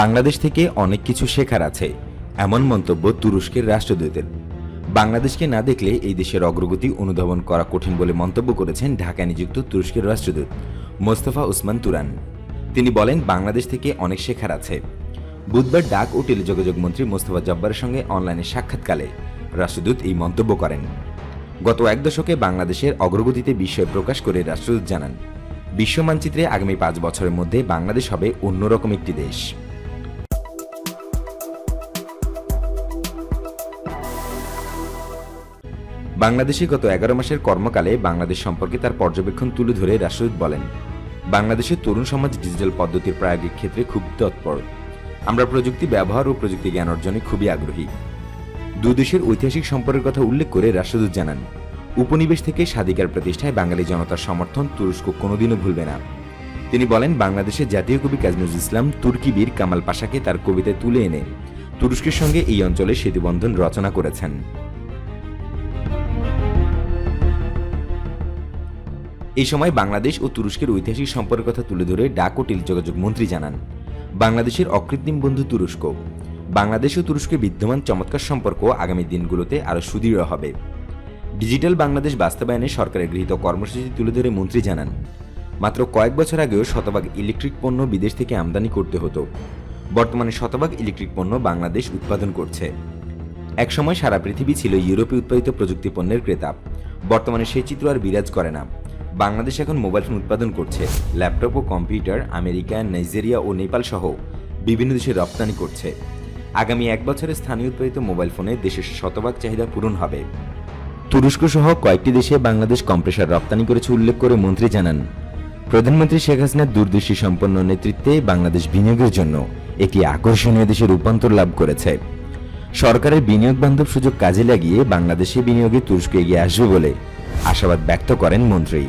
বাংলাদেশ থেকে অনেক কিছু শেখার আছে, এমন মন্তব্য তুরস্কের রাষ্ট্রদূতের। বাংলাদেশকে না দেখলে এই দেশের অগ্রগতি অনুধাবন করা কঠিন বলে মন্তব্য করেছেন ঢাকায় নিযুক্ত তুরস্কের রাষ্ট্রদূত মোস্তফা উসমান তুরান। তিনি বলেন, বাংলাদেশ থেকে অনেক শেখার আছে। বুধবার ডাক ও টেলিযোগাযোগ মন্ত্রী মোস্তফা জব্বারের সঙ্গে অনলাইনে সাক্ষাৎকালে রাষ্ট্রদূত এই মন্তব্য করেন। গত এক দশকে বাংলাদেশের অগ্রগতিতে বিস্ময় প্রকাশ করে রাষ্ট্রদূত জানান, বিশ্ব মানচিত্রে আগামী পাঁচ বছরের মধ্যে বাংলাদেশ হবে অন্যরকম একটি দেশ। বাংলাদেশে গত এগারো মাসের কর্মকালে বাংলাদেশ সম্পর্কে তার পর্যবেক্ষণ তুলে ধরে রাষ্ট্রদূত বলেন বাংলাদেশের তরুণ সমাজ ডিজিটাল পদ্ধতির প্রায়োগিক ক্ষেত্রে খুব তৎপর। আমরা প্রযুক্তি ব্যবহার ও প্রযুক্তি জ্ঞান অর্জনে খুবই আগ্রহী। দুই দেশের ঐতিহাসিক সম্পর্কের কথা উল্লেখ করে রাষ্ট্রদূত জানান, উপনিবেশ থেকে স্বাধিকার প্রতিষ্ঠায় বাঙালি জনতার সমর্থন তুরস্ক কোনোদিনও ভুলবে না। তিনি বলেন বাংলাদেশের জাতীয় কবি কাজী নজরুল ইসলাম, তুর্কি বীর কামাল পাশাকে তার কবিতায় তুলে এনে তুরস্কের সঙ্গে এই অঞ্চলে সেতুবন্ধন রচনা করেছেন। এই সময় বাংলাদেশ ও তুরস্কের ঐতিহাসিক সম্পর্কের কথা তুলে ধরে ডাক ও টেলিযোগাযোগ মন্ত্রী জানান, বাংলাদেশের অকৃত্রিম বন্ধু তুরস্ক। বাংলাদেশ ও তুরস্কের বিদ্যমান চমৎকার সম্পর্ক আগামী দিনগুলোতে আরও সুদৃঢ় হবে। ডিজিটাল বাংলাদেশ বাস্তবায়নে সরকারের গৃহীত কর্মসূচি তুলে ধরে মন্ত্রী জানান, মাত্র কয়েক বছর আগেও শতভাগ ইলেকট্রিক পণ্য বিদেশ থেকে আমদানি করতে হতো। বর্তমানে শতভাগ ইলেকট্রিক পণ্য বাংলাদেশ উৎপাদন করছে। একসময় সারা পৃথিবী ছিল ইউরোপে উৎপাদিত প্রযুক্তি পণ্যের ক্রেতা। বর্তমানে সেই চিত্র আর বিরাজ করে না। বাংলাদেশ এখন মোবাইল ফোন উৎপাদন করছে, ল্যাপটপ ও কম্পিউটার, আমেরিকা, নাইজেরিয়া ও নেপাল সহ বিভিন্ন দেশে রপ্তানি করছে। আগামী এক বছরে স্থানীয় উৎপাদিত মোবাইল ফোনে দেশের শতভাগ চাহিদা পূরণ হবে। তুরস্ক সহ কয়েকটি দেশে বাংলাদেশ কম্প্রেসার রপ্তানি করেছে উল্লেখ করে মন্ত্রী জানান। প্রধানমন্ত্রী শেখ হাসিনার দূরদৃষ্টি সম্পন্ন নেতৃত্বে বাংলাদেশ বিনিয়োগের জন্য একটি আকর্ষণীয় দেশে রূপান্তর লাভ করেছে। সরকারের বিনিয়োগ বান্ধব সুযোগ কাজে লাগিয়ে বাংলাদেশে বিনিয়োগে তুরস্ক এগিয়ে আসবে বলে আশাবাদ ব্যক্ত করেন মন্ত্রী।